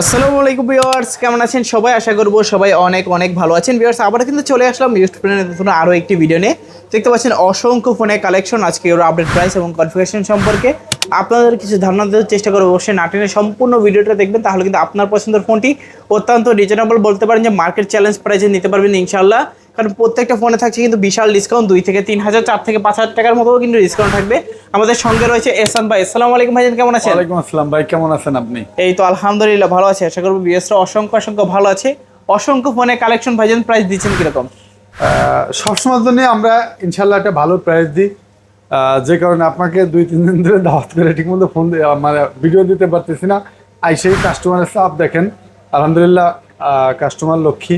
আসসালামু আলাইকুম ভিউয়ার্স, কেমন আছেন সবাই? আশা করব সবাই অনেক অনেক ভালো আছেন। ভিউয়ার্স আবার কিন্তু চলে আসলাম ইউস্ট ফোনের নতুন আরও একটি ভিডিও নিয়ে। দেখতে পাচ্ছেন অসংখ্য ফোনের কালেকশন আজকে ওর আপডেট প্রাইস এবং কনফিগারেশন সম্পর্কে। আপনাদের কিছু ধারণা দেওয়ার চেষ্টা করব। অবশ্যই নাটিনের সম্পূর্ণ ভিডিওটা দেখবেন, তাহলে কিন্তু আপনার পছন্দের ফোনটি অত্যন্ত রিজনেবল বলতে পারেন যে মার্কেট চ্যালেঞ্জ প্রাইসে নিতে পারবেন ইনশাল্লাহ কারণ প্রত্যেকটা ফোনে থাকছে কিন্তু বিশাল ডিসকাউন্ট দুই থেকে তিন হাজার চার থেকে পাঁচ হাজার টাকার মতো কিন্তু ডিসকাউন্ট থাকবে। আমাদের সঙ্গে রয়েছে এসান ভাই। আসসালামু আলাইকুম ভাইজান কেমন আছেন? ওয়ালাইকুম আসসালাম ভাই কেমন আছেন আপনি? এই তো আলহামদুলিল্লাহ ভালো আছে। আশা করব বিএসরা অসংখ্য অসংখ্য ভালো আছে। অসংখ্য ফোনে কালেকশন ভাইজান প্রাইস দিচ্ছেন কীরকম? সবসময়ের জন্য আমরা ইনশাল্লাহ একটা ভালো প্রাইস দিই। যে কারণে আপনাকে দুই তিন দিন ধরে দাওয়াত করে ঠিকমতো ফোন মানে ভিডিও দিতে পারতেছি না। আইসেই কাস্টমারের চাপ দেখেন। আলহামদুলিল্লাহ কাস্টমার লক্ষ্মী।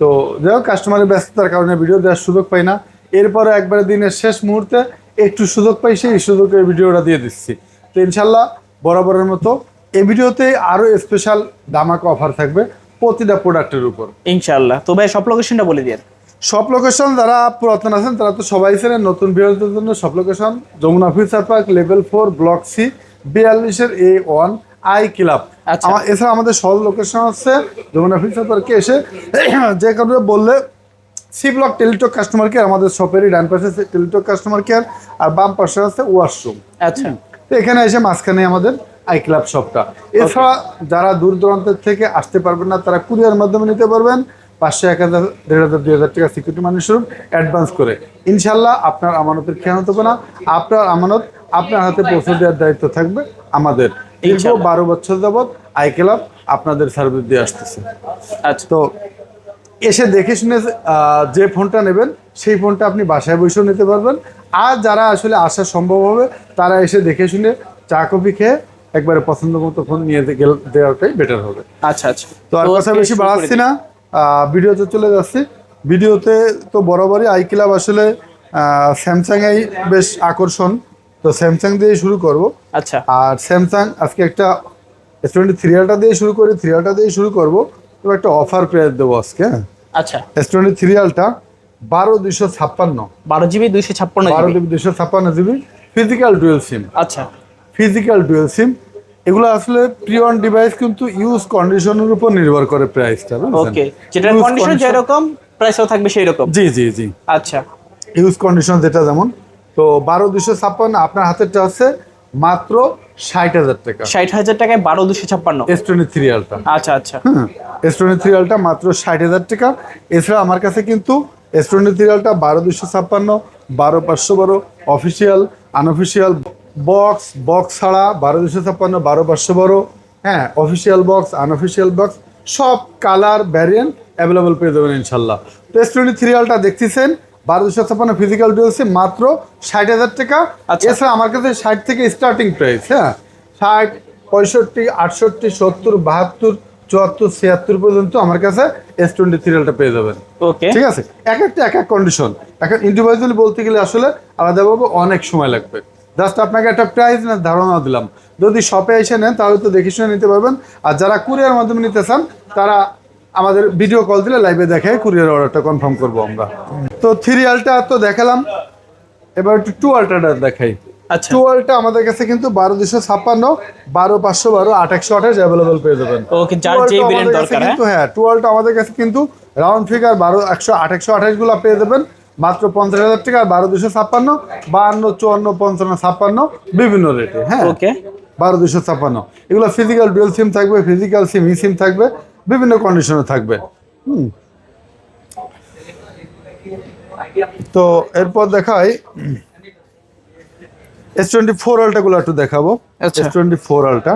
তো যাই হোক কাস্টমারের ব্যস্ততার কারণে ভিডিও দেওয়ার সুযোগ পাই না। এরপরে একবারে দিনের শেষ মুহূর্তে একটু সুযোগ পাই সেই সুযোগে ভিডিওটা দিয়ে দিচ্ছি। তো ইনশাল্লাহ বরাবরের মতো এই ভিডিওতে আরও স্পেশাল দামাক অফার থাকবে প্রতিটা প্রোডাক্টের উপর। ইনশাল্লাহ। তো ভাই সব লোকেশনটা বলে দিয়ে সব লোকেশন যারা পুরাতন আছেন তারা তো সবাই ছিলেন নতুন বিরোধীদের জন্য। সব location Jamuna Future Park level four block C বিয়াল্লিশের A one I club. আচ্ছা। এছাড়া আমাদের সব লোকেশন হচ্ছে যমুনা ফিউচার পার্কে এসে যে কারণে বললে C block Teletalk customer care আমাদের শপেরই ডান পাশে আছে টেলিটক কাস্টমার কেয়ার আর বাম পাশে আছে ওয়াশরুম আচ্ছা। তো এখানে এসে মাঝখানে আমাদের আই ক্লাব শপটা এছাড়া যারা দূর দূরান্তের থেকে আসতে পারবেন না তারা কুরিয়ার মাধ্যমে নিতে পারবেন। পাঁচশো এক হাজার দেড় হাজার দুই হাজার টাকা সিকিউরিটি মানি স্বরূপ অ্যাডভান্স করে। ইনশাল্লাহ আপনার আমানতের খেয়ানত হবে না। আপনার আমানত আপনার হাতে পৌঁছে দেওয়ার দায়িত্ব থাকবে আমাদের। দীর্ঘ। বারো বছর যাবৎ আই ক্লাব আপনাদের সার্ভিস দিয়ে আসতেছে। আচ্ছা। তো এসে দেখে শুনে যে ফোনটা নেবেন সেই ফোনটা আপনি বাসায় বসেও নিতে পারবেন। আর যারা আসলে আসা সম্ভব হবে তারা এসে দেখে শুনে চা কফি খেয়ে একবারে পছন্দ মতো ফোন নিয়ে গেল- দেওয়াটাই বেটার হবে। আচ্ছা আচ্ছা। তো আর কথা বেশি বাড়াচ্ছি না ভিডিওতে চলে যাচ্ছি। ভিডিওতে তো বরাবরই আই ক্লাব আসলে স্যামসাং এই বেশ আকর্ষণ। তো স্যামসাং দিয়ে শুরু করব। আচ্ছা। আর স্যামসাং আজকে একটা এস টোয়েন্টি থ্রি আলটা দিয়ে শুরু করি থ্রি আলটা দিয়ে শুরু করব। তো একটা অফার প্রাইস দেবো আজকে হ্যাঁ। আচ্ছা। এস টোয়েন্টি থ্রি আলটা বারো দুইশো ছাপ্পান্ন। বারো জিবি দুইশো ছাপ্পান্ন বারো জিবি দুইশো ছাপ্পান্ন জিবি ফিজিক্যাল ডুয়েল সিম আচ্ছা। ফিজিক্যাল ডুয়েল সিম এগুলো আসলে প্রিয়ন ডিভাইস কিন্তু ইউজ কন্ডিশনের উপর নির্ভর করে প্রাইসটা ওকে যেটার কন্ডিশন যেরকম প্রাইসও থাকবে সেই রকম জি জি জি। আচ্ছা। ইউজ কন্ডিশন যেটা যেমন। তো বারো দুশো ছাপ্পান্ন আপনার হাতেরটা আছে মাত্র ষাট হাজার টাকা। ষাট হাজার টাকায় বারো দুশো ছাপ্পান্ন। এস টোয়েন্টি থ্রি আলটা আচ্ছা আচ্ছা। হ্যাঁ এস টোয়েন্টি থ্রি আলটা মাত্র ষাট হাজার টাকা। এছাড়া আমার কাছে কিন্তু এস টোয়েন্টি থ্রি আলটা বারো দুশো ছাপ্পান্ন বারো পাঁচশো বারো অফিসিয়াল আনঅফিসিয়াল বক্স বক্স ছাড়া বারো দুশো ছাপ্পান্ন বারো পাঁচশো বারো। হ্যাঁ অফিসিয়াল বক্স আনঅফিসিয়াল বক্স সব কালার ভ্যারিয়েন্ট অ্যাভেলেবল পেয়ে যাবেন ইনশাল্লাহ। তো এস টোয়েন্টি থ্রি আলটা দেখতেছেন বারো দুশো ছাপ্পান্ন ফিজিক্যাল ডুয়েলসে মাত্র ষাট হাজার টাকা। আচ্ছা। এছাড়া আমার কাছে ষাট থেকে স্টার্টিং প্রাইস হ্যাঁ? ষাট পঁয়ষট্টি আটষট্টি সত্তর বাহাত্তর চুয়াত্তর ছিয়াত্তর পর্যন্ত আমার কাছে এস টোয়েন্টি থ্রিলটা পেয়ে যাবেন। ওকে ঠিক আছে? এক একটা এক এক কন্ডিশন এক ইন্ডিভিজুয়ালি বলতে গেলে আসলে আলাদাভাবে অনেক সময় লাগবে। জাস্ট আপনাকে একটা প্রাইস না ধারণা দিলাম। যদি শপে এসে নেন তাহলে তো দেখে শুনে নিতে পারবেন। আর যারা কুরিয়ার মাধ্যমে নিতে চান তারা আমাদের ভিডিও কল দিলে লাইভে দেখে কুরিয়ার অর্ডারটা কনফার্ম করব আমরা। তো থ্রি আলটা তো দেখালাম। এবার একটু টু আলটাটা দেখাই। আচ্ছা। টুয়েলটা আমাদের কাছে কিন্তু বারো দুশো ছাপ্পান্ন বারো পাঁচশো বারো আট একশো আঠাশ অ্যাভেলেবল পেয়ে যাবেন। ওকে যার যে 12 টা আমাদের কাছে হ্যাঁ কিন্তু হ্যাঁ? আমাদের কাছে কিন্তু রাউন্ড ফিগার বারো একশো আট একশো আঠাশগুলো পেয়ে যাবেন। মাত্র পঞ্চাশ হাজার টাকা আর বারো দুশো ছাপ্পান্ন বাহান্ন চুয়ান্ন পঞ্চান্ন ছাপ্পান্ন বিভিন্ন রেটে হ্যাঁ? ওকে বারো দুশো ছাপ্পান্ন। এগুলো ফিজিক্যাল ডুয়েল সিম থাকবে ফিজিক্যাল সিম ই সিম থাকবে। বিভিন্ন কন্ডিশনে থাকবে। হুম। তো এরপর দেখাই এস টোয়েন্টি ফোর আলটাগুলো একটু দেখাবো। S twenty four ultra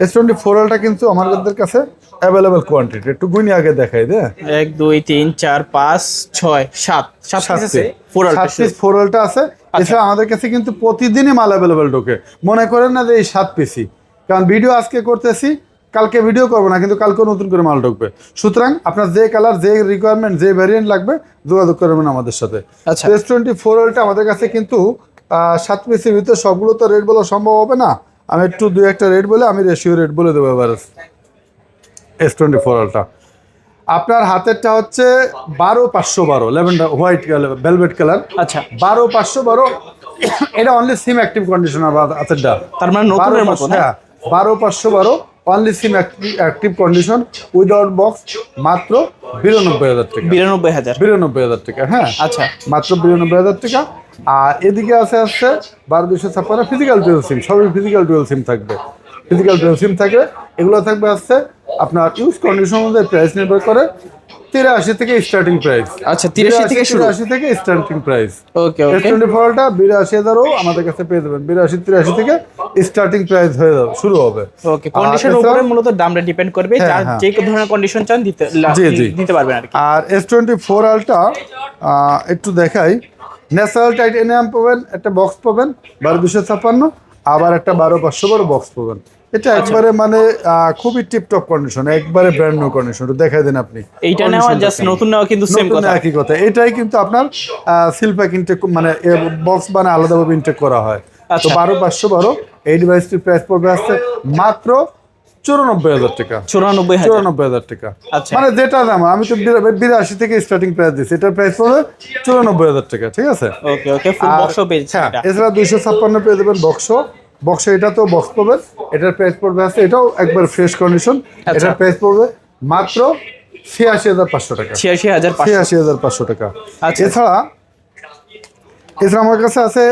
S twenty four ultra কিন্তু আমাদের কাছে অ্যাভেলেবেল কোয়ান্টিটি একটু গুনি আগে দেখাই দে। এক দুই তিন চার পাঁচ ছয় সাত। সাত ফোর সাত পিস ফোর আলটা আছে। আচ্ছা। এছাড়া আমাদের কাছে কিন্তু প্রতিদিনই মাল অ্যাভেলেবেল ঢোকে। মনে করেন না যে এই সাত পিসই কারণ ভিডিও আজকে করতেছি কালকে ভিডিও করব না কিন্তু কালকে নতুন করে মাল ঢুকবে। সুতরাং আপনার যে কালার যে রিকোয়ারমেন্ট যে ভ্যারিয়েন্ট লাগবে যোগাযোগ করবেন আমাদের সাথে। আচ্ছা। এস টোয়েন্টি ফোর আলটা আমাদের কাছে কিন্তু সাত পিসের ভিতরে সবগুলো তো রেট বলা সম্ভব হবে না। আমি একটু দু একটা রেট বলে আমি রেশিও রেট বলে দেবো এবার। এস টোয়েন্টি ফোর আলটা আপনার হাতেরটা হচ্ছে বারো পাঁচশো বারো lavender white colour velvet colour আচ্ছা। বারো পাঁচশো বারো এটা অনলি সিম অ্যাক্টিভ কন্ডিশনার হাতেরটা। তার মানে নতুনের মতো হ্যাঁ বারো পাঁচশো বারো only SIM active condition without box মাত্র বিরানব্বই হাজার টাকা। বিরানব্বই হাজার। বিরানব্বই হাজার টাকা হ্যাঁ? আচ্ছা। মাত্র বিরানব্বই হাজার টাকা। আর এদিকে আছে আসছে বারো দুশো ছাপ্পান্ন ফিজিক্যাল টুয়েল সিম সবই ফিজিক্যাল টুয়েল সিম থাকবে। ফিজিক্যাল টুয়েল সিম থাকবে। এগুলো থাকবে আসছে আপনার ইউজ কন্ডিশন অনুযায়ী প্রাইস নির্ভর করে। তিরাশি থেকে স্টার্টিং প্রাইস আচ্ছা তিরাশি থেকে শুরু। থেকে starting price okay okay twenty ফোরটা বিরাশি হাজারও আমাদের কাছে পেয়ে যাবেন। বিরাশি তিরাশি থেকে স্টার্টিং প্রাইস হয়ে যাবে শুরু হবে। ওকে কন্ডিশনের আর উপরে মূলত দামটা ডিপেন্ড করবে। হ্যাঁ, যার হ্যাঁ। যে ধরনের কন্ডিশন চান দিতে। দিতে পারবেন আর আর এস টোয়েন্টি ফোর আলটা একটু দেখাই। ন্যাচারাল টাইটেনিয়াম পাবেন একটা বক্স পাবেন বারো দুশো ছাপ্পান্ন আবার একটা বারো পাঁচশো বারো বক্স পাবেন। এটা আচ্ছা। একবারে মানে খুবই টিপটপ কন্ডিশন একবারে ব্র্যান্ড নিউ কন্ডিশন দেখাই দেন আপনি। এইটা নেওয়া জাস্ট নতুন নেওয়া কিন্তু সেম কথা। একই কথা। এটাই কিন্তু আপনার সিল প্যাক ইনটেক মানে বক্স বানা আলাদাভাবে ইনটেক করা হয়। তো আচ্ছা। বারো পাঁচশো বারো এই ডিভাইসটির প্রাইস পড়বে আসছে মাত্র চুরানব্বই হাজার টাকা। চুরানব্বই চুরানব্বই হাজার টাকা। আচ্ছা। মানে যেটা দাম আমি তো বিরাশি থেকে স্টার্টিং প্রাইস দিচ্ছি এটার প্রাইস পড়বে চুরানব্বই হাজার টাকা ঠিক আছে? ওকে ওকে হ্যাঁ এছাড়া দুইশো ছাপ্পান্ন পেয়ে বক্স বক্স এটা তো বক্স পাবেন। এটার প্রাইস পড়বে আছে এটাও একবার ফ্রেশ কন্ডিশন আচ্ছা। এটার প্রাইস পড়বে মাত্র ছিয়াশি হাজার পাঁচশো টাকা। ছিয়াশি হাজার ছিয়াশি হাজার পাঁচশো টাকা। আচ্ছা। এছাড়া এছাড়া আমার কাছে আছে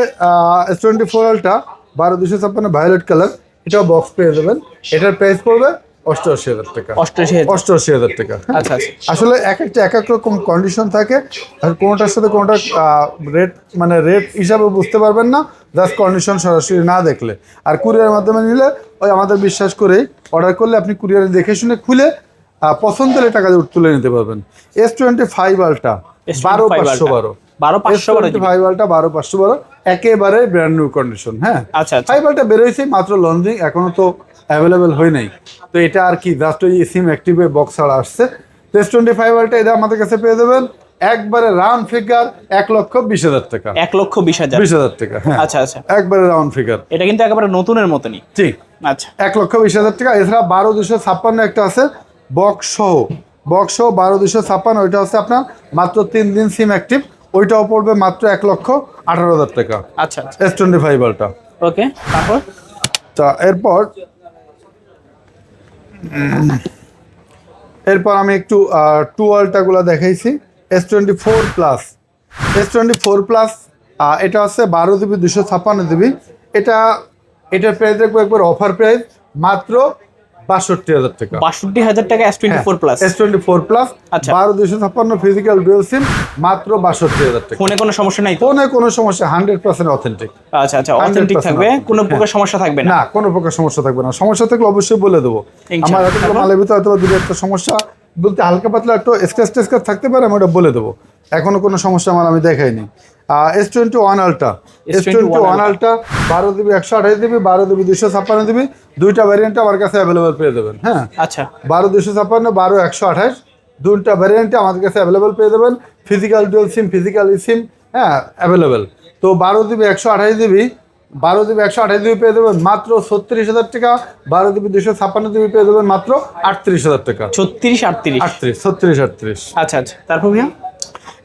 এস টোয়েন্টি ফোর আলটা বারো দুশো ছাপ্পান্ন ভায়োলেট কালার এটাও বক্স পেয়ে যাবেন। এটার প্রাইস পড়বে অষ্টআশি হাজার টাকা। অষ্টআশি হাজার। টাকা। আচ্ছা আচ্ছা। আসলে এক একটা এক এক রকম কন্ডিশন থাকে। আর কোনোটার সাথে কোনোটা রেট মানে রেট হিসাবে বুঝতে পারবেন না। জাস্ট কন্ডিশন সরাসরি না দেখলে। আর কুরিয়ারের মাধ্যমে নিলে ওই আমাদের বিশ্বাস করেই অর্ডার করলে আপনি কুরিয়ারে দেখে শুনে খুলে পছন্দ হলে টাকা তুলে নিতে পারবেন। এস টোয়েন্টি ফাইভ আলটা বারো পাঁচশো বারো। বারো পাঁচশো বারো টোয়েন্টি ফাইভ আলটা বারো পাঁচশো বারো একেবারে ব্র্যান্ড নিউ কন্ডিশন হ্যাঁ? আচ্ছা আচ্ছা। ফাইভ বেরোয়েছে মাত্র লঞ্চিং এখনও তো অ্যাভেলেবেল হয় নাই। তো এটা আর কি জাস্ট ওই সিম অ্যাক্টিভে বক্স ছাড়া আসছে। প্লেস টোয়েন্টি ফাইভ আলটা এটা আমাদের কাছে পেয়ে দেবেন একবারে রাউন্ড ফিগার এক লক্ষ বিশ হাজার টাকা। এক লক্ষ বিশ হাজার। বিশ হাজার টাকা হ্যাঁ। আচ্ছা আচ্ছা। একবারে রাউন্ড ফিগার এটা কিন্তু একেবারে নতুনের মতনই। ঠিক আচ্ছা। এক লক্ষ বিশ হাজার টাকা এছাড়া বারো দুশো ছাপ্পান্ন একটা আছে বক্স সহ। বক্স সহ বারো দুশো ছাপ্পান্ন ওইটা হচ্ছে আপনার মাত্র তিন দিন সিম অ্যাক্টিভ ওইটাও পড়বে মাত্র এক লক্ষ আঠারো হাজার টাকা। আচ্ছা এস টোয়েন্টি ফাইভ আলটা ওকে তারপর? তা এরপর এরপর আমি একটু টু টুয়েলটাগুলো দেখাইছি। S twenty four plus S twenty four plus এটা হচ্ছে বারো জিবি দুশো ছাপ্পান্ন জিবি এটা এটার প্রাইস দেখব একবার অফার প্রাইস মাত্র বাষট্টি হাজার টাকা। বাষট্টি হাজার টাকা S twenty four plus S twenty four plus আচ্ছা। বারো দুশো ছাপ্পান্ন ফিজিক্যাল ডুয়েল সিম মাত্র বাষট্টি হাজার টাকা। ফোনে কোনো সমস্যা নাই ফোনে কোনো সমস্যা হান্ড্রেড পার্সেন্ট অথেন্টিক আচ্ছা আচ্ছা অথেন্টিক থাকবে কোনো প্রকার সমস্যা থাকবে না। না কোনো প্রকার সমস্যা থাকবে না। সমস্যা থাকলে অবশ্যই বলে দেবো। আমার মালের ভিতরে হয়তো দুটো একটা সমস্যা বলতে হালকা পাতলা একটু স্ক্র্যাচ থাকতে পারে আমি ওটা বলে দেবো। এখনও কোনো সমস্যা আমার আমি দেখাইনি। S twenty one ultra S twenty one ultra বারো দিবি একশো আঠাশ দিবি বারো দিবি দুশো ছাপ্পান্ন দিবি দুইটা ভ্যারিয়েন্ট আমার কাছে অ্যাভেলেবেল পেয়ে দেবেন হ্যাঁ? আচ্ছা। বারো দুশো ছাপ্পান্ন বারো একশো আঠাশ দুটা ভ্যারিয়েন্টে আমাদের কাছে অ্যাভেলেবেল পেয়ে দেবেন physical dual SIM physical SIM হ্যাঁ অ্যাভেলেবেল তো বারো দিবি একশো আঠাশ দিবি বারো দিবি একশো আঠাশ দিবি পেয়ে দেবেন মাত্র ছত্রিশ হাজার টাকা বারো দিবি দুশো ছাপ্পান্ন দিবি পেয়ে দেবেন মাত্র আটত্রিশ হাজার টাকা। ছত্রিশ আটত্রিশ। আটত্রিশ ছত্রিশ আটত্রিশ। আচ্ছা আচ্ছা। তারপর ভাইয়া?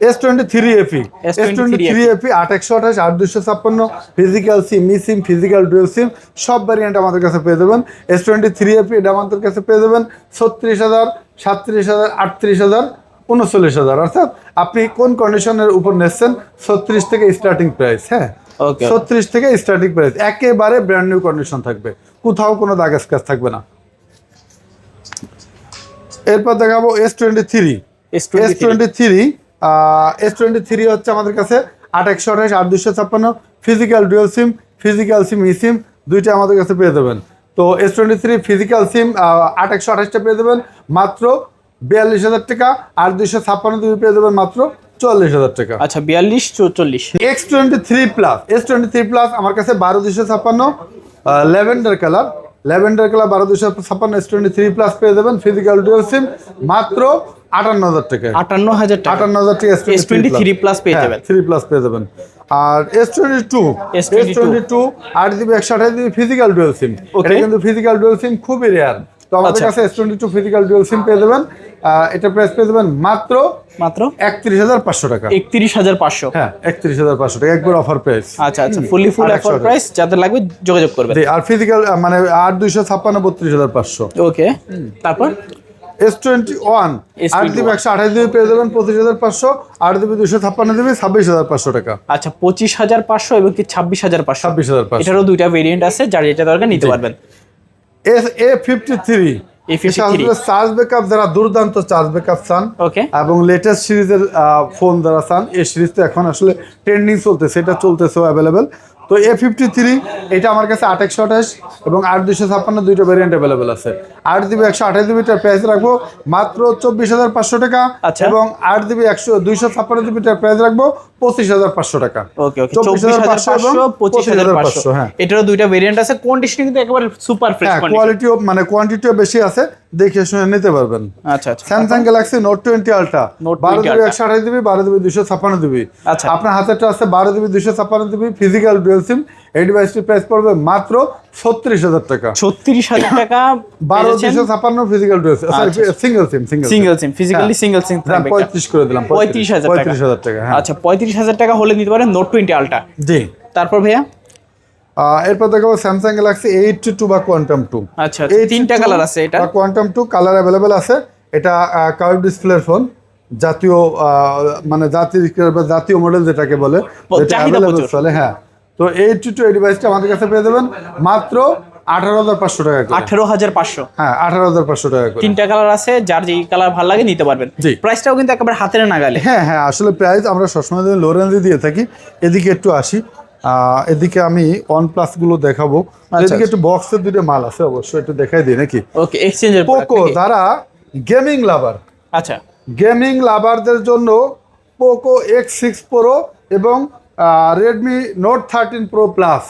S twenty three AP S twenty three AP আট একশো আঠাশ আট দুশো ছাপ্পান্ন ফিজিক্যাল সিম মি সিম ফিজিক্যাল ডুয়েল সিম সব ভ্যারিয়েন্ট আমাদের কাছে পেয়ে দেবেন এস টোয়েন্টি থ্রি এপি এটা আমাদের কাছে পেয়ে দেবেন ছত্রিশ হাজার সাতত্রিশ হাজার আটত্রিশ হাজার উনচল্লিশ হাজার। অর্থাৎ আপনি কোন কন্ডিশনের উপর নিচ্ছেন ছত্রিশ থেকে স্টার্টিং প্রাইস হ্যাঁ? ছত্রিশ থেকে স্টার্টিং প্রাইস একেবারে ব্র্যান্ড নিউ কন্ডিশন থাকবে। কোথাও কোনো দাগ স্ক্যাচ থাকবে না। এরপর দেখাবো S twenty three S twenty three S twenty three হচ্ছে আমাদের কাছে আট একশো আঠাশ আট দুশো ছাপ্পান্ন physical dual SIM physical SIM eSIM দুইটা আমাদের কাছে পেয়ে দেবেন তো S twenty three physical SIM আট একশো আঠাশটা পেয়ে দেবেন মাত্র বিয়াল্লিশ হাজার টাকা আর দুশো ছাপ্পান্ন দুই পেয়ে দেবেন মাত্র চুয়াল্লিশ হাজার টাকা। আচ্ছা বিয়াল্লিশ চৌচল্লিশ। X twenty three plus S twenty three plus আমার কাছে বারো দুশো ছাপ্পান্ন ল্যাভেন্ডার কালার ল্যাভেন্ডার কালার বারো দুশো ছাপ্পান্ন এস টোয়েন্টি থ্রি প্লাস পেয়ে যাবেন ফিজিক্যাল ডুয়েল সিম মাত্র আটান্ন হাজার টাকা। আটান্ন হাজার আটান্ন হাজার টাকা এস টোয়েন্টি থ্রি প্লাস পেয়ে যাবেন। থ্রি প্লাস পেয়ে যাবেন। আর S twenty two S twenty two আট জিবি একশো আঠাশ জিবি ফিজিক্যাল ডুয়েল সিম এটা. কিন্তু ফিজিক্যাল ডুয়েল সিম খুবই রেয়ার তো আমাদের আচ্ছা। কাছে S twenty two physical dual SIM পেয়ে যাবেন। এটা প্রাইস পেয়ে যাবেন মাত্র মাত্র? একত্রিশ হাজার পাঁচশো টাকা। একত্রিশ হাজার পাঁচশো। হ্যাঁ একত্রিশ হাজার পাঁচশো টাকা। একবার অফার প্রাইস আচ্ছা আচ্ছা। ফুললি ফুল টাকা। প্রাইস যাদের লাগবে যোগাযোগ করবে আর ফিজিক্যাল মানে আট দুইশো ছাপ্পান্ন বত্রিশ হাজার পাঁচশো। ওকে তারপর? এস টোয়েন্টি ওয়ান S21 আট জিবি একশো আঠাশ জিবি পেয়ে যাবেন পঁচিশ হাজার পাঁচশো। আট জিবি দুশো ছাপ্পান্ন জিবি ছাব্বিশ হাজার পাঁচশো টাকা। আচ্ছা পঁচিশ হাজার পাঁচশো এবং কি ছাব্বিশ হাজার পাঁচশো? ছাব্বিশ হাজার পাঁচশো। এটারও দুইটা ভেরিয়েন্ট আছে যার যেটা দরকার নিতে পারবেন। A fifty three A53 charge backup যারা দুর্দান্ত চার্জ ব্যাকআপ চান। এবং লেটেস্ট সিরিজের ফোন যারা চান এই তো এখন আসলে ট্রেন্ডিং চলতেছে এটা চলতেছে অ্যাভেলেবেল তো এ ফিফটি থ্রি এটা আমার কাছে আট একশো আঠাশ এবং আট দুশো ছাপ্পান্ন দুইটা ভ্যারিয়েন্ট অ্যাভেলেবেল আছে। আট জিবি একশো আঠাশ জিবিটার প্রাইস রাখব মাত্র চব্বিশ হাজার পাঁচশো টাকা আচ্ছা। এবং আট জিবি একশো দুইশো ছাপ্পান্ন জিবিটার প্রাইস রাখব পঁচিশ হাজার পাঁচশো টাকা। ওকে ওকে চব্বিশ হাজার পাঁচশো পঁচিশ হাজার পাঁচশো। হ্যাঁ। এটারও দুইটা ভেরিয়েন্ট আছে কন্ডিশন কিন্তু একেবারে সুপার ফ্রেশ কোয়ালিটিও মানে কোয়ান্টিটিও বেশি আছে দেখে শুনে নিতে পারবেন। আচ্ছা Samsung Galaxy Note twenty ultra Note বারো 20 জিবি Ultra। একশো আঠাশ জিবি বারো জিবি দুশো ছাপ্পান্ন জিবি আচ্ছা। আপনার হাতেরটা আছে বারো জিবি দুশো ছাপ্পান্ন জিবি ফিজিক্যাল ডুয়েল সিম এই ডিভাইসটির প্রাইস পড়বে মাত্র ছত্রিশ হাজার টাকা। ছত্রিশ হাজার টাকা বারো দুশো ছাপ্পান্ন ফিজিক্যাল ডুয়েল আচ্ছা। Single SIM single single SIM physically single SIM পঁয়ত্রিশ করে দিলাম পঁয়ত্রিশ। হাজার পঁয়ত্রিশ হাজার টাকা হ্যাঁ। আচ্ছা পঁয়ত্রিশ হাজার টাকা হলে নিতে পারেন নোট টোয়েন্টি আলটা জি। তারপর ভাইয়া? এরপর দেখাবো স্যামসাং গ্যালাক্সি এইট টু বা কোয়ান্টাম টু আচ্ছা আচ্ছা, তিনটা কালার আছে এটা? কোয়ান্টাম টু কালার অ্যাভেলেবেল আছে। এটা কার্ভ ডিসপ্লের ফোন জাতীয় মানে জাতীয় বা জাতীয় মডেল যেটাকে বলে যেটা চলে হ্যাঁ। তো এইট টু টু এই ডিভাইসটা আমাদের কাছে পেয়ে দেবেন মাত্র আঠারো হাজার পাঁচশো টাকা আঠেরো হাজার পাঁচশো। হ্যাঁ আঠারো হাজার পাঁচশো টাকা তিনটা কালার আছে যার যেই কালার ভালো লাগে নিতে পারবেন। প্রাইসটাও কিন্তু একেবারে হাতের নাগালে। হ্যাঁ হ্যাঁ আসলে প্রাইস আমরা সবসময় লো রেঞ্জে দিয়ে থাকি এদিকে একটু আসি। এদিকে আমি ওয়ান প্লাসগুলো দেখাবো। আচ্ছা, এদিকে একটু বক্সের দুটো মাল আছে অবশ্যই একটু দেখাই দিই নাকি? ওকে এক্সচেঞ্জের পোকো যারা গেমিং লাভার আচ্ছা। গেমিং লাভারদের জন্য পোকো এক্স সিক্স প্রো এবং Redmi Note thirteen Pro plus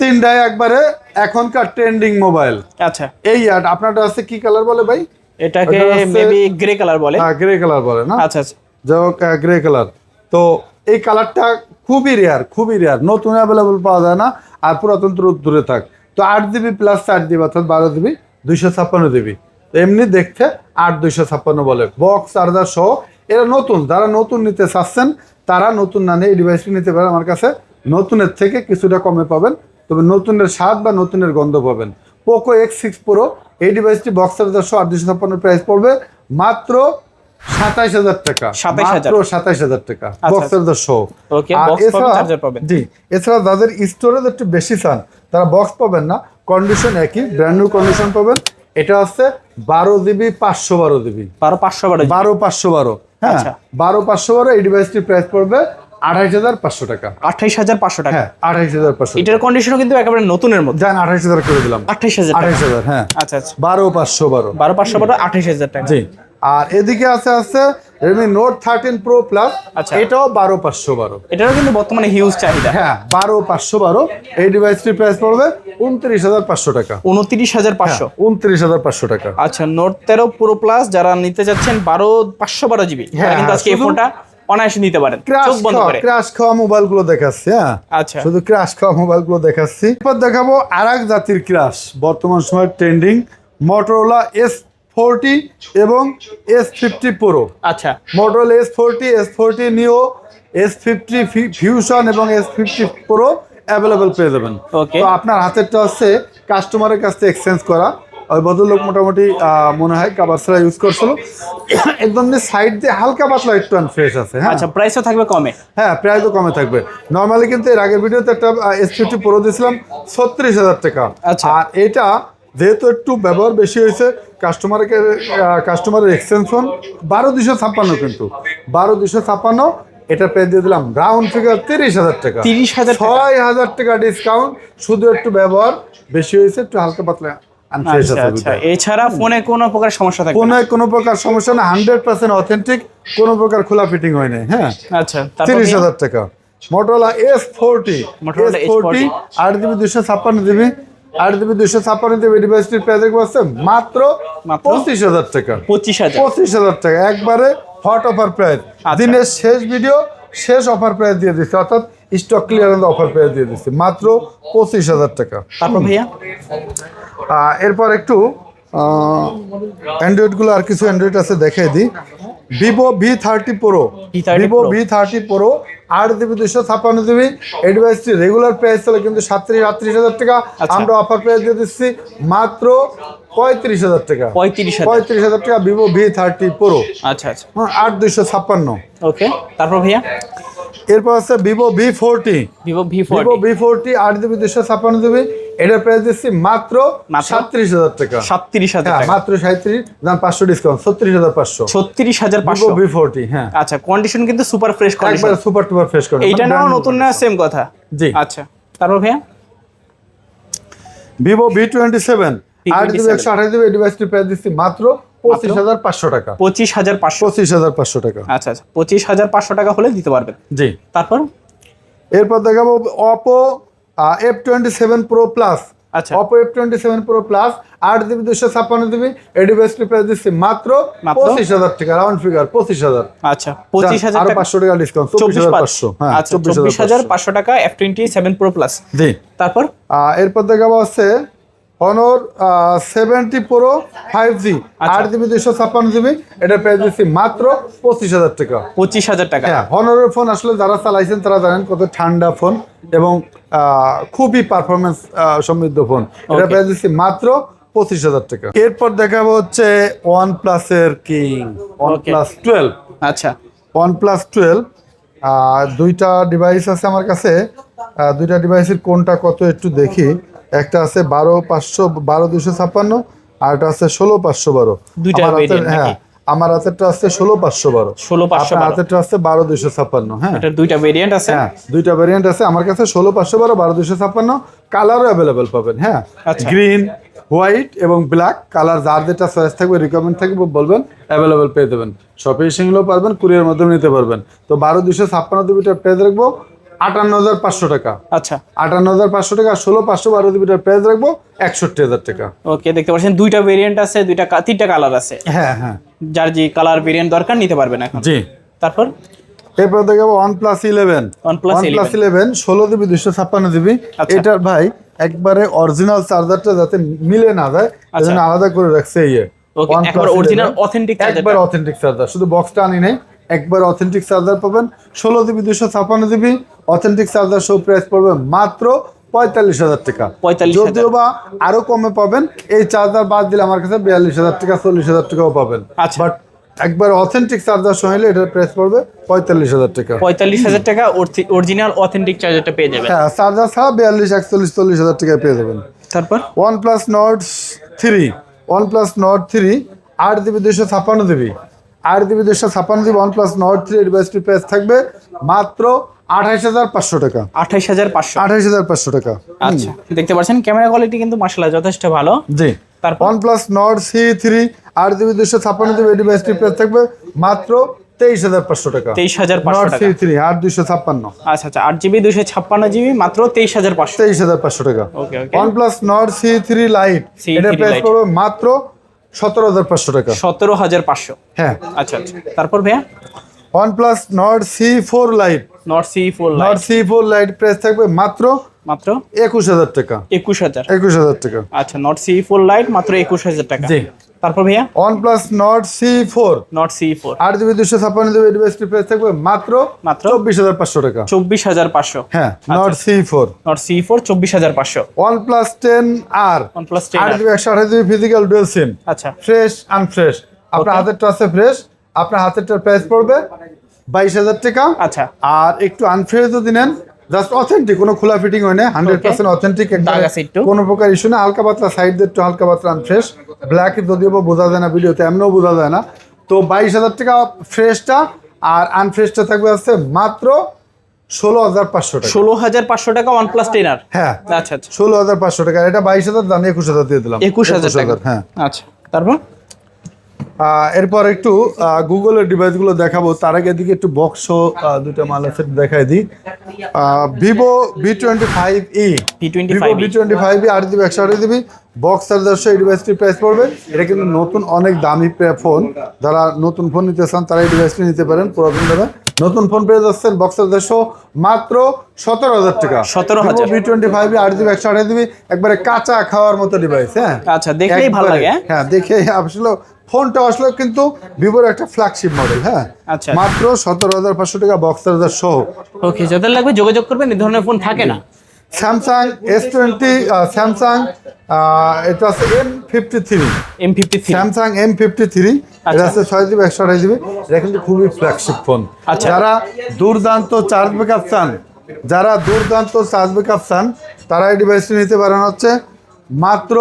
তিনটায় একবারে এখনকার ট্রেন্ডিং মোবাইল আচ্ছা। এই অ্যাড আপনারটা আছে কি কালার বলে ভাই? এটাকে মেবি গ্রে কালার বলে। হ্যাঁ গ্রে কালার বলে না? আচ্ছা আচ্ছা। যাই হোক গ্রে কালার তো এই কালারটা খুবই রেয়ার খুবই রেয়ার নতুন অ্যাভেলেবল পাওয়া যায় না, আর পুরাতন দূরে থাক। তো আট জিবি প্লাস চার জিবি অর্থাৎ বারো জিবি দুইশো ছাপ্পান্ন জিবি এমনি দেখতে আট, দুইশো ছাপ্পান্ন বলে। বক্স চার্জার সহ এরা নতুন, যারা নতুন নিতে চাচ্ছেন, তারা নতুন না নিয়ে এই ডিভাইসটি নিতে পারেন। আমার কাছে নতুনের থেকে কিছুটা কমে পাবেন, তবে নতুনের স্বাদ বা নতুনের গন্ধ পাবেন। পোকো এক্স সিক্স প্রো এই ডিভাইসটি বক্স চার্জার সহ আট দুশো ছাপ্পান্ন প্রাইস পড়বে। মাত্র সাতাইশ হাজার টাকা। 27,000 মাত্র সাতাইশ হাজার টাকা। আচ্ছা। বক্স চার্জার সহ। Okay, আর box পাবেন, এছাড়া- জি এছাড়া যাদের স্টোরেজ একটু বেশি চান তারা বক্স পাবেন না। কন্ডিশন একই ব্র্যান্ড নিউ কন্ডিশন পাবেন। এটা হচ্ছে বারো জিবি পাঁচশো বারো জিবি বারো পাঁচশো বারো বারো পাঁচশো বারো। হ্যাঁ আচ্ছা। বারো পাঁচশো বারো এই ডিভাইসটির প্রাইস পড়বে আঠাইশ হাজার পাঁচশো টাকা। আঠাইশ হাজার পাঁচশো টাকা? হ্যাঁ আঠাইশ হাজার পাঁচশো এটার কন্ডিশনও কিন্তু একেবারে নতুনের মধ্যে যান আঠাইশ হাজার করে দিলাম। আঠাইশ হাজার আঠাইশ হাজার হ্যাঁ। আচ্ছা আচ্ছা। বারো পাঁচশো বারো। বারো পাঁচশো বারো আঠাইশ হাজার টাকা। জি। আর এদিকে আছে আছে Redmi Note thirteen Pro plus আচ্ছা। এটাও বারো পাঁচশো বারো। এটারও কিন্তু বর্তমানে হিউজ চাহিদা। হ্যাঁ বারো পাঁচশো বারো। এই ডিভাইসটির প্রাইস পড়বে উনত্রিশ হাজার পাঁচশো টাকা। উনত্রিশ হাজার পাঁচশো। উনত্রিশ হাজার পাঁচশো টাকা। আচ্ছা নোট তেরো প্রো প্লাস যারা নিতে যাচ্ছেন বারো পাঁচশো বারো জিবি হ্যাঁ, কিন্তু আজকে এই ফোনটা অনায়াসে নিতে পারেন। চোখ বন্ধ করে। ক্রাশ খাওয়া মোবাইলগুলো দেখাচ্ছি হ্যাঁ? আচ্ছা। শুধু ক্রাশ খাওয়া মোবাইলগুলো দেখাচ্ছি। এরপর দেখাবো আর এক জাতির ক্রাশ বর্তমান সময় ট্রেন্ডিং মোটরোলা এস ফোরটি এবং এস ফিফটি প্রো আচ্ছা। Motorola S forty S forty neo S fifty fusion এবং এস ফিফটি প্রো অ্যাভেলেবেল পেয়ে যাবেন. তো আপনার হাতেরটা হচ্ছে কাস্টমারের কাছ থেকে এক্সচেঞ্জ করা। ওই ভদ্রলোক মোটামুটি মনে হয় কাবার ছাড়া ইউজ করছিল। একদম যে সাইড দিয়ে হালকা পাতলা একটু আনফ্রেশ আছে হ্যাঁ? আচ্ছা প্রাইসও থাকবে কমে? হ্যাঁ প্রাইসও কমে থাকবে। নর্মালি কিন্তু এর আগের ভিডিওতে একটা এস ফিফটি প্রো দিয়েছিলাম ছত্রিশ হাজার টাকা। আচ্ছা। আর এটা যেহেতু একটু ব্যবহার বেশি হয়েছে কাস্টমারকে কাস্টমারের এক্সটেনশন বারো দুশো ছাপ্পান্ন কিন্তু। বারো দুশো ছাপ্পান্ন এটা পেয়ে দিয়ে দিলাম রাউন্ড ফিগার তিরিশ হাজার টাকা। তিরিশ হাজার ছয় হাজার টাকা ডিসকাউন্ট শুধু একটু ব্যবহার বেশি হয়েছে একটু হালকা পাতলা। আচ্ছা আচ্ছা। এছাড়া ফোনে কোনো প্রকার সমস্যা থাকবে কোনো না কোনো প্রকার সমস্যা না হান্ড্রেড পার্সেন্ট অথেন্টিক কোনো প্রকার খোলা ফিটিং হয় নাই হ্যাঁ? আচ্ছা তিরিশ হাজার টাকা। Motorola S forty S forty আট জিবি দুশো ছাপ্পান্ন জিবি আট জিবি দুশো ছাপ্পান্ন জিবি ডিভাইসটির প্রাইস আছে মাত্র মাত্র? পঁচিশ হাজার টাকা। পঁচিশ হাজার। পঁচিশ হাজার টাকা একবারে হট অফার প্রাইস। দিনের শেষ ভিডিও শেষ অফার প্রাইস দিয়ে দিচ্ছে অর্থাৎ স্টক ক্লিয়ারেন্স অফার প্রাইস দিয়ে দিচ্ছে। মাত্র পঁচিশ হাজার টাকা। তারপর ভাইয়া? এরপর একটু অ্যান্ড্রয়েডগুলো আর কিছু অ্যান্ড্রয়েড আছে দেখাই দিই। Vivo V thirty pro Vivo V thirty pro আট জিবি দুশো ছাপ্পান্ন জিবি এই ডিভাইসটি রেগুলার প্রাইস ছিল কিন্তু সাতত্রিশ আটত্রিশ হাজার টাকা। আচ্ছা। আমরা অফার প্রাইস দিয়ে দিচ্ছি মাত্র পঁয়ত্রিশ হাজার টাকা। পঁয়ত্রিশ পঁয়ত্রিশ হাজার টাকা ভিভো ভি থার্টি প্রো আচ্ছা আচ্ছা। আট দুইশো ছাপ্পান্ন। ওকে তারপর ভাইয়া? এরপর আছে Vivo V forty Vivo V Vivo V forty আট জিবি দুশো ছাপ্পান্ন জিবি। এটার প্রাইস দিচ্ছি মাত্র? সাতত্রিশ হাজার টাকা। সাতত্রিশ হাজার হ্যাঁ মাত্র সাঁত্রিশ দাম পাঁচশো ডিসকাউন্ট ছত্রিশ হাজার পাঁচশো। ছত্রিশ হাজার পাঁচশো। ভি ফোরটি হ্যাঁ। আচ্ছা কন্ডিশন কিন্তু সুপার ফ্রেশ কন্ডিশন একবার সুপার টুপার ফ্রেশ করে এইটা নেওয়া নতুন না সেম কথা। জি। আচ্ছা তারপর ভাইয়া? ভিভো ভি টোয়েন্টি সেভেন আট জিবি একশো আঠাশ জিবি ডিভাইসটি প্রাইস দিচ্ছি মাত্র পঁচিশ হাজার পাঁচশো টাকা। পঁচিশ হাজার পাঁচশো। পঁচিশ হাজার পাঁচশো টাকা। আচ্ছা আচ্ছা পঁচিশ হাজার পাঁচশো টাকা হলে দিতে পারবেন। জি। তারপর? এরপর দেখাবো Oppo F twenty seven pro plus আচ্ছা। Oppo F twenty seven pro plus আট জিবি দুশো ছাপ্পান্ন জিবি এই ডিভাইসটি প্রাইস দিচ্ছি। মাত্র? পঁচিশ হাজার টাকা রাউন্ড ফিগার পঁচিশ হাজার। আচ্ছা পঁচিশ হাজার পাঁচশো টাকা ডিসকাউন্ট চব্বিশ চব্বিশ হাজার পাঁচশো হ্যাঁ চব্বিশ হাজার পাঁচশো। টাকা F twenty seven pro plus জি। তারপর? এরপর দেখাবো হচ্ছে Honor seventy pro five G. আট জিবি দুশো ছাপ্পান্ন জিবি। এটা পেয়ে দিচ্ছি মাত্র পঁচিশ হাজার টাকা। পঁচিশ হাজার টাকা। হ্যাঁ হনরের ফোন আসলে যারা চালাইছেন তারা জানেন কত ঠান্ডা ফোন এবং খুবই পারফরমেন্স সমৃদ্ধ ফোন এটা পেয়ে দিচ্ছি মাত্র পঁচিশ হাজার টাকা। এরপর দেখাবো হচ্ছে ওয়ান প্লাসের কিং ওয়ান. প্লাস টুয়েলভ আচ্ছা। ওয়ান প্লাস টুয়েলভ দুইটা ডিভাইস আছে আমার কাছে। দুইটা ডিভাইসের কোনটা কত একটু দেখি। একটা আছে বারো পাঁচশো বারো দুশো ছাপ্পান্ন আর একটা আছে ষোলো পাঁচশো বারো। হ্যাঁ আমার হাতেরটা আছে ষোলো পাঁচশো বারো। 16,512 আপনার হাতেরটা আছে বারো দুশো ছাপ্পান্ন হ্যাঁ। দুইটা ভেরিয়েন্ট আছে? হ্যাঁ দুইটা ভেরিয়েন্ট আছে। আমার কাছে ষোলো পাঁচশো বারো বারো দুশো ছাপ্পান্ন কালারও অ্যাভেলেবেল পাবেন হ্যাঁ। আচ্ছা। গ্রিন হোয়াইট এবং ব্ল্যাক কালার যার যেটা চয়েস থাকবে রিকমেন্ড থাকবে বলবেন অ্যাভেলেবেল পেয়ে দেবেন। শপে এসেগুলো পারবেন কুরিয়ার মাধ্যমে নিতে পারবেন। তো বারো দুশো ছাপ্পান্ন দুবিটার প্রাইস রাখব আটান্ন হাজার পাঁচশো টাকা। আচ্ছা। আটান্ন হাজার পাঁচশো টাকা ষোলো পাঁচশো বারো প্রাইস রাখব একষট্টি হাজার টাকা। ওকে দেখতে পাচ্ছেন দুইটা ভেরিয়েন্ট আছে দুইটা তিনটা কালার আছে। হ্যাঁ হ্যাঁ। যার যে কালার ভেরিয়েন্ট দরকার নিতে পারবেন এখন। জি। তারপর? এরপর দেখাবো one plus eleven one plus eleven ষোলো জিবি দুশো ছাপ্পান্ন জিবি। আচ্ছা। এটার ভাই একবারে অরিজিনাল চার্জারটা যাতে মিলে না যায় আচ্ছা। এজন্য আলাদা করে রাখছে ইয়ে OnePlus একবার original 11 authentic charger একবার টা। অথেন্টিক চার্জার শুধু বক্সটা আনি নেই। একবার অথেন্টিক চার্জার পাবেন। ষোলো জিবি দুশো ছাপ্পান্ন জিবি অথেন্টিক চার্জার সব প্রাইস পড়বে মাত্র পঁয়তাল্লিশ হাজার টাকা। 45,000 যদিও বা আরও কমে পাবেন এই চার্জার বাদ দিলে আমার কাছে বিয়াল্লিশ হাজার টাকা চল্লিশ হাজার টাকাও পাবেন। আচ্ছা। বাট একবার অথেন্টিক চার্জার সহিলে এটার প্রাইস পড়বে পঁয়তাল্লিশ হাজার টাকা। পঁয়তাল্লিশ হাজার টাকা অরিজিনাল অথেন্টিক চার্জারটা পেয়ে যাবেন। হ্যাঁ চার্জার ছাড়া বিয়াল্লিশ একচল্লিশ চল্লিশ হাজার টাকায় পেয়ে যাবেন। তারপর? One plus Nord three one plus Nord three আট জিবি দুশো ছাপ্পান্ন জিবি আট জিবি দুশো ছাপ্পান্ন GB one plus Nord three ডিভাইসটির price থাকবে মাত্র আঠাইশ হাজার পাঁচশো টাকা। আঠাইশ হাজার পাঁচশো। আঠাইশ হাজার পাঁচশো টাকা। আচ্ছা দেখতে পাচ্ছেন ক্যামেরা কোয়ালিটি কিন্তু মাসাল্লাহ যথেষ্ট ভালো। জি। তারপর? One plus Nord C three আট জিবি দুশো ছাপ্পান্ন জিবি ডিভাইসটির প্রাইস থাকবে মাত্র তেইশ হাজার পাঁচশো টাকা। তেইশ হাজার পাঁচশো টাকা। থ্রি আট দুশো ছাপ্পান্ন। আচ্ছা আচ্ছা আট জিবি দুশো ছাপ্পান্ন জিবি মাত্র তেইশ হাজার পাঁচশো। তেইশ হাজার পাঁচশো টাকা। Okay one plus Nord C three lite. C3 এটার প্রাইস। পড়বে মাত্র সতেরো হাজার পাঁচশো টাকা। সতেরো হাজার পাঁচশো। হ্যাঁ। আচ্ছা আচ্ছা। তারপর ভাইয়া? One plus Nord C four lite Nord C four Nord C four lite price থাকবে মাত্র মাত্র? একুশ হাজার টাকা। একুশ হাজার। একুশ হাজার টাকা। আচ্ছা নট সি ফোর লাইট মাত্র একুশ হাজার টাকা। জি। তারপর ভাইয়া? One plus Nord C four Nord C four আট জিবি দুশো ছাপ্পান্ন জিবি ডিভাইসটির প্রাইস থাকবে মাত্র মাত্র? চব্বিশ হাজার পাঁচশো টাকা। চব্বিশ হাজার পাঁচশো। হ্যাঁ Nord C four Nord C four চব্বিশ হাজার পাঁচশো। ওয়ান প্লাস টেন আর ওয়ান প্লাস টেন আট জিবি একশো আঠাশ জিবি ফিজিক্যাল ডুয়েল সিম আচ্ছা। ফ্রেশ আনফ্রেশ আপনার. হাতেরটা আছে ফ্রেশ আপনার হাতেরটার প্রাইস পড়বে বাইশ হাজার টাকা। আচ্ছা। আর একটু আনফ্রেশ যদি নেন জাস্ট অথেন্টিক কোনো খোলা ফিটিং হয় না হান্ড্রেড পার্সেন্ট অথেন্টিক। কোনো প্রকার ইস্যু না হালকা পাতলা সাইড একটু হালকা পাতলা আনফ্রেশ ব্ল্যাক যদিও বোঝা যায় না ভিডিওতে এমনও বোঝা যায় না। তো বাইশ হাজার টাকা ফ্রেশটা আর আনফ্রেশটা থাকবে হচ্ছে মাত্র ষোলো হাজার পাঁচশো টাকা। ষোলো হাজার পাঁচশো টাকা ওয়ান প্লাস টেন আর? হ্যাঁ। আচ্ছা আচ্ছা। ষোলো হাজার পাঁচশো টাকা এটা বাইশ হাজার দাম একুশ হাজার দিয়ে দিলাম। একুশ হাজার হ্যাঁ। আচ্ছা তারপর? এরপর একটু গুগলের ডিভাইসগুলো দেখাবো। তার আগে এদিকে একটু বক্স দুটো মাল আছে দেখাই দিই। Vivo V twenty five E V25e Vivo V twenty five E আট জিবি একশো আট জিবি বক্স চার্জার এই ডিভাইসটির প্রাইস পড়বে। এটা কিন্তু নতুন অনেক দামি ফোন যারা নতুন ফোন নিতে চান তারা এই ডিভাইসটি নিতে পারেন পুরাতন দামে। নতুন ফোন পেয়ে যাচ্ছেন বক্সের দেড়শো মাত্র সতেরো হাজার টাকা। 17,000 ভি টোয়েন্টি ফাইভ আট জিবি একশো আঠাশ জিবি একবারে কাঁচা খাওয়ার মতো ডিভাইস হ্যাঁ? আচ্ছা দেখলেই ভালো লাগে হ্যাঁ? হ্যাঁ দেখে আসলে ফোনটা আসলে কিন্তু ভিভোর একটা ফ্ল্যাগশিপ মডেল হ্যাঁ? আচ্ছা। মাত্র সতেরো হাজার পাঁচশো টাকা বক্স চার্জার সহ। ওকে যাদের লাগবে যোগাযোগ করবেন এই ধরনের ফোন থাকে না। স্যামসাং এস টোয়েন্টি স্যামসাং এটা আছে M fifty three M fifty Samsung M fifty three এটা। আছে ছয় জিবি একশো আঠাশ জিবি এটা কিন্তু খুবই ফ্ল্যাগশিপ ফোন আচ্ছা। যারা দুর্দান্ত চার্জ ব্যাকআপ চান যারা দুর্দান্ত চার্জ ব্যাকআপ চান তারা এই ডিভাইসটি নিতে পারেন হচ্ছে মাত্র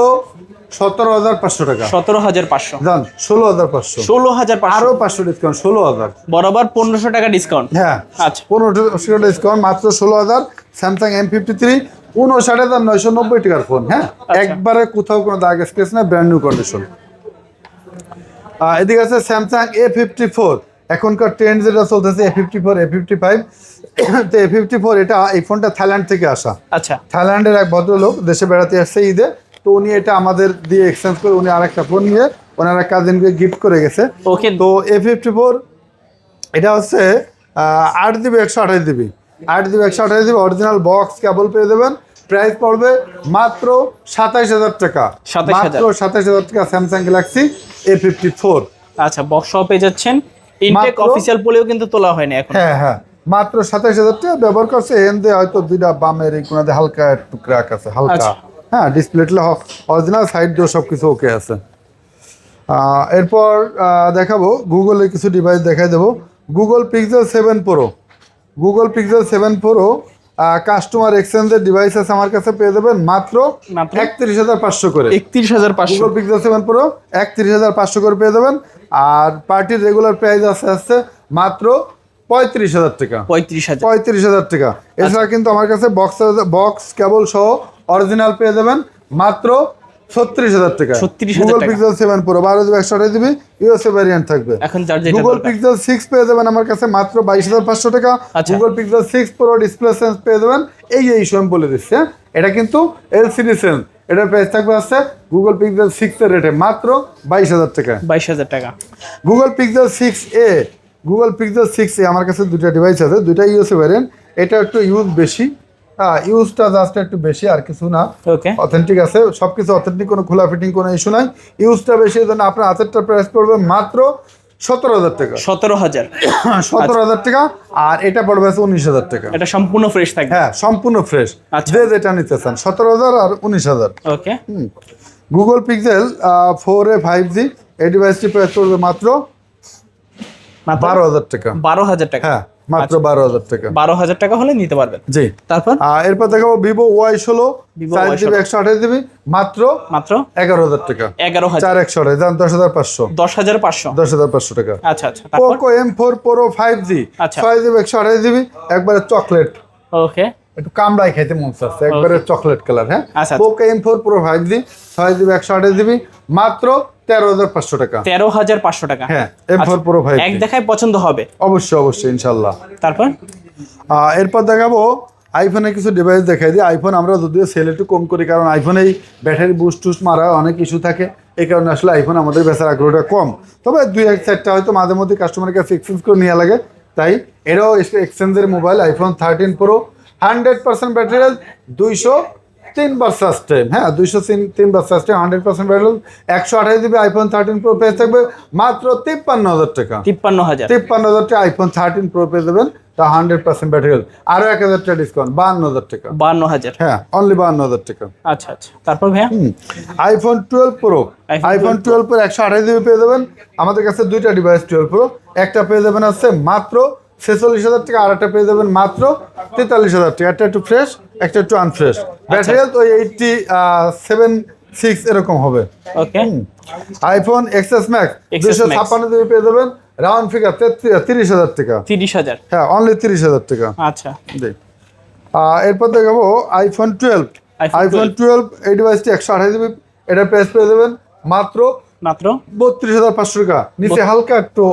সতেরো হাজার পাঁচশো টাকা। সতেরো হাজার পাঁচশো। জান ষোলো হাজার পাঁচশো। ষোলো হাজার আরও পাঁচশো ডিসকাউন্ট ষোলো হাজার। বরাবর পনেরোশো টাকা ডিসকাউন্ট হ্যাঁ আচ্ছা। ডিসকাউন্ট মাত্র ষোলো হাজার। স্যামসাং এম ফিফটি থ্রি উনষাট হাজার নয়শো নব্বই টাকার ফোন হ্যাঁ? আচ্ছা। একবারে কোথাও কোনো দাগ স্কেচ না ব্র্যান্ড নিউ কন্ডিশন এদিকে আছে স্যামসাং এ ফিফটি ফোর এখনকার ট্রেন্ড যেটা চলতেছে A fifty four A fifty five তো এ ফিফটি ফোর এটা এই ফোনটা থাইল্যান্ড থেকে আসা। আচ্ছা। থাইল্যান্ডের এক ভদ্রলোক দেশে বেড়াতে আসছে ঈদে। তো উনি এটা আমাদের দিয়ে এক্সচেঞ্জ করে উনি আরেকটা ফোন নিয়ে ওনারা কাজিনকে গিফট করে গেছে। ওকে তো এ ফিফটি ফোর এটা হচ্ছে আট জিবি একশো আঠাশ জিবি আট জিবি একশো আঠাশ জিবি অরিজিনাল বক্স কেবল পেয়ে দেবেন প্রাইস পড়বে মাত্র সাতাইশ হাজার টাকা। 27,000 মাত্র সাতাইশ হাজার টাকা Samsung Galaxy A fifty four আচ্ছা বক্স পেয়ে যাচ্ছেন। ইনটেক অফিসিয়াল বলেও কিন্তু তোলা হয়নি এখন। হ্যাঁ হ্যাঁ। মাত্র সাতাইশ হাজার টাকা ব্যবহার করছে। এন দিয়ে হয়তো দুইটা বামের এই কোনাতে হালকা একটু ক্র্যাক আছে হালকা। আচ্ছা। হ্যাঁ ডিসপ্লেটা অরিজিনাল সাইড দিয়ে সব কিছু ওকে আছে। এরপর দেখাবো গুগলের কিছু ডিভাইস দেখাই দেবো। Google Pixel seven pro Google Pixel seven pro customer এক্সচেঞ্জের ডিভাইস আছে আমার কাছে পেয়ে দেবেন মাত্র? একত্রিশ হাজার পাঁচশো করে। একত্রিশ হাজার পাঁচশো। গুগল পিক্সেল সেভেন প্রো একত্রিশ হাজার পাঁচশো করে পেয়ে দেবেন আর পার্টির রেগুলার প্রাইস আছে আসছে মাত্র পঁয়ত্রিশ হাজার টাকা। পঁয়ত্রিশ হাজার। পঁয়ত্রিশ হাজার টাকা। এছাড়া কিন্তু আমার কাছে বক্স বক্স কেবল সহ অরিজিনাল পেয়ে যাবেন মাত্র ছত্রিশ হাজার টাকা। গুগল। পিক্সেল সেভেন প্রো বারো জিবি একশো আঠাশ জিবি ইউএসএ ভ্যারিয়েন্ট থাকবে। এখন গুগল পিক্সেল সিক্স পেয়ে দেবেন আমার কাছে মাত্র বাইশ হাজার পাঁচশো টাকা। Google Pixel six pro display sense পেয়ে দেবেন এই এই সময় বলে দিচ্ছে হ্যাঁ? এটা কিন্তু এলসিডি সেন্স এটার প্রাইস থাকবে আছে গুগল পিক্সেল সিক্স এর রেটে মাত্র বাইশ হাজার টাকা। বাইশ হাজার টাকা। Google Pixel six A Google Pixel six A আমার কাছে দুটো ডিভাইস আছে দুটা ইউএসএ ভ্যারিয়েন্ট এটা একটু ইউজ বেশি। হ্যাঁ ইউজটা জাস্ট একটু বেশি আর কিছু না। ওকে অথেন্টিক আছে সব কিছু অথেন্টিক কোনো খোলা ফিটিং কোনো ইস্যু নাই। ইউজটা বেশি এই জন্য আপনার হাতেরটা প্রাইস পড়বে মাত্র সতেরো হাজার টাকা। সতেরো হাজার। সতেরো হাজার টাকা আর এটা পড়বে আছে উনিশ হাজার টাকা। এটা সম্পূর্ণ ফ্রেশ থাকবে। হ্যাঁ সম্পূর্ণ ফ্রেশ আচ্ছা। যে যেটা নিতে চান সতেরো হাজার আর উনিশ হাজার। Okay Google Pixel four A five G এই ডিভাইসটি প্রাইস পড়বে মাত্র মাত্র বারো হাজার টাকা। বারো হাজার টাকা। হ্যাঁ। মাত্র বারো হাজার টাকা। বারো হাজার টাকা হলে নিতে পারবেন। জি। তারপর? এরপর দেখাবো ভিভো ওয়াই ষোলো Vivo চার Y16 জিবি একশো আঠাশ জিবি মাত্র মাত্র? এগারো হাজার টাকা। এগারো হাজার। একশো আঠাশ দশ হাজার পাঁচশো। দশ হাজার পাঁচশো। দশ হাজার পাঁচশো টাকা। আচ্ছা আচ্ছা Poco M four pro five G আচ্ছা। ছয় জিবি একশো আঠাশ জিবি একবারে চকলেট ওকে একটু কামড়াই খাইতে মন চাচ্ছে একবারে চকলেট কালার হ্যাঁ। Poco M four pro five G ছয় জিবি একশো আঠাশ জিবি মাত্র তেরো হাজার পাঁচশো টাকা। তেরো হাজার পাঁচশো টাকা। হ্যাঁ এম ফোর প্রো ফাইভ এক দেখায় পছন্দ হবে? অবশ্যই অবশ্যই ইনশাল্লাহ তারপর? এরপর দেখাবো আইফোনের কিছু ডিভাইস দেখাই দিই। আইফোন আমরা যদিও সেল একটু কম করি কারণ আইফোনে এই ব্যাটারি বুস্ট টুস্ট মারা অনেক ইস্যু থাকে। এই কারণে আসলে আইফোন আমাদের বেচার আগ্রহটা কম। তবে দুই এক চারটা হয়তো মাঝে মধ্যে কাস্টমারের কাছে এক্সচেঞ্জ করে নেওয়া লাগে। তাই এটাও এক্সচেঞ্জের mobile iPhone thirteen pro hundred percent battery health দুইশো তিনবার টাইম হ্যাঁ দুইশো তিন তিনবার টাইম হান্ড্রেড পার্সেন্ট ব্যাটারি একশো আঠাশ জিবি আইফোন থার্টিন প্রো পেয়ে থাকবে মাত্র তিপ্পান্ন হাজার টাকা। তিপ্পান্ন হাজার। তিপ্পান্ন হাজার টাকা আইফোন থার্টিন প্রো পেয়ে দেবেন তা হান্ড্রেড পার্সেন্ট ব্যাটারি হেলথ। আরও এক হাজার টাকা ডিসকাউন্ট বাহান্ন হাজার টাকা। বান্ন হাজার। হ্যাঁ অনলি বাহান্ন হাজার টাকা। আচ্ছা আচ্ছা। তারপর ভাইয়া? IPhone twelve pro iPhone twelve pro একশো আঠাশ জিবি পেয়ে দেবেন আমাদের কাছে দুইটা ডিভাইস টুয়েলভ প্রো একটা পেয়ে দেবেন হচ্ছে মাত্র ছেচল্লিশ হাজার টাকা আর একটা পেয়ে যাবেন মাত্র তেতাল্লিশ হাজার টাকা। একটা একটু ফ্রেশ একটা একটু আনফ্রেশ ব্যাটারি হেলথ ওই এইটটি সেভেন সিক্স এরকম হবে। ওকে আইফোন এক্সএস ম্যাক্স দুশো। ছাপ্পান্ন জিবি পেয়ে যাবেন। রাউন্ড ফিগার তিরিশ হাজার টাকা। তিরিশ হাজার। হ্যাঁ অনলি তিরিশ হাজার টাকা। আচ্ছা। আহ, এরপর দেখাবো আইফোন টুয়েলভ আইফোন টুয়েলভ এই ডিভাইসটি একশো আঠাশ জিবি এটা প্রাইস পেয়ে দেবেন মাত্র মাত্র? বত্রিশ হাজার পাঁচশো টাকা। নিচে হালকা একটু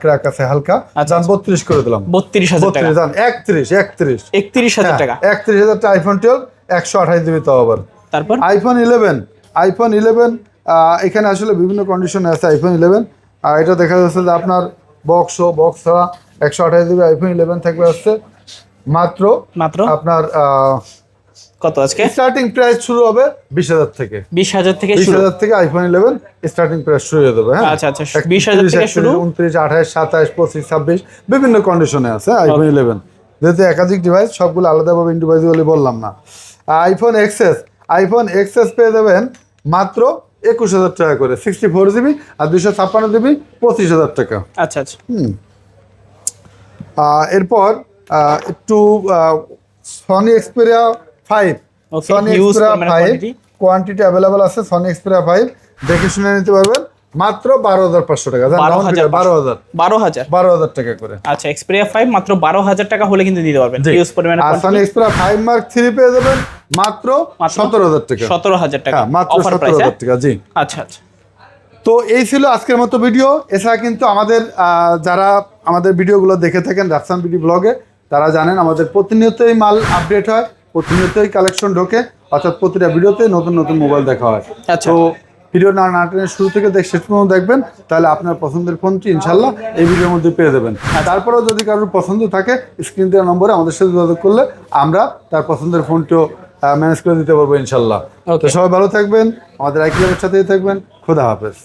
ক্র্যাক আছে হালকা। আচ্ছা, যান বত্রিশ করে দিলাম। বত্রিশ হাজার বত্রিশ যান একত্রিশ একত্রিশ। একত্রিশ হাজার টাকা। একত্রিশ হাজার টাকা আইফোন টুয়েলভ একশো আঠাশ জিবি তো আবার। তারপর? আইফোন ইলেভেন আইফোন ইলেভেন এখানে আসলে বিভিন্ন কন্ডিশনে আছে আইফোন ইলেভেন আর এটা দেখা যাচ্ছে যে আপনার বক্স ও বক্স ছাড়া একশো আঠাশ জিবি আইফোন ইলেভেন থাকবে আসছে। মাত্র মাত্র? আপনার কত আজকে? স্টার্টিং প্রাইস শুরু হবে বিশ হাজার থেকে। বিশ হাজার থেকে বিশ শুরু হাজার থেকে আইফোন ইলেভেন স্টার্টিং প্রাইস শুরু হয়ে যাবে হ্যাঁ? আচ্ছা, আচ্ছা, 20,000 থেকে শুরু। উনত্রিশ আঠাশ সাতাশ পঁচিশ ছাব্বিশ বিভিন্ন কন্ডিশনে আছে আইফোন ইলেভেন যেহেতু একাধিক ডিভাইস সবগুলো আলাদাভাবে বলে বললাম না। আইফোন এক্সএস আইফোন এক্সএস পেয়ে যাবেন মাত্র একুশ হাজার টাকা করে সিক্সটি ফোর জিবি আর দুশো ছাপ্পান্ন জিবি পঁচিশ হাজার টাকা। আচ্ছা আচ্ছা। এরপর আহ, একটু Sony Xperia five. Sony huge five quantity available আছে সনি ফাইভ দেখে শুনে নিতে পারবেন। মাত্র বারো হাজার পাঁচশো টাকা। বারো হাজার বারো হাজার। বারো হাজার? টাকা করে। আচ্ছা এক্সপেরিয়া ফাইভ মাত্র বারো হাজার টাকা হলে কিন্তু দিতে পারবেন। Use Xperia five mark three পেয়ে যাবেন মাত্র সতেরো হাজার টাকা। সতেরো হাজার টাকা। হ্যাঁ মাত্র অফার সতেরো হাজার টাকা জি। আচ্ছা আচ্ছা। তো এই ছিল আজকের মতো ভিডিও। এছাড়া কিন্তু আমাদের যারা আমাদের ভিডিওগুলো দেখে থাকেন রাফসান বিডি ব্লগে তারা জানেন আমাদের প্রতিনিয়তই মাল আপডেট হয়। প্রতিনিয়তই কালেকশন ঢোকে অর্থাৎ প্রতিটা ভিডিওতে নতুন নতুন মোবাইল দেখা হয়। আচ্ছা। তো ভিডিও না না টেনে শুরু থেকে দেখ শেষ পর্যন্ত দেখবেন তাহলে আপনার পছন্দের ফোনটি ইনশাল্লাহ এই ভিডিওর মধ্যে পেয়ে যাবেন তারপরেও যদি কারোর পছন্দ থাকে স্ক্রিন দেওয়ার নম্বরে আমাদের সাথে যোগাযোগ করলে আমরা তার পছন্দের ফোনটিও ম্যানেজ করে দিতে পারব ইনশাল্লাহ। তো সবাই ভালো থাকবেন আমাদের আইকিলের সাথেই থাকবেন খোদা হাফেজ।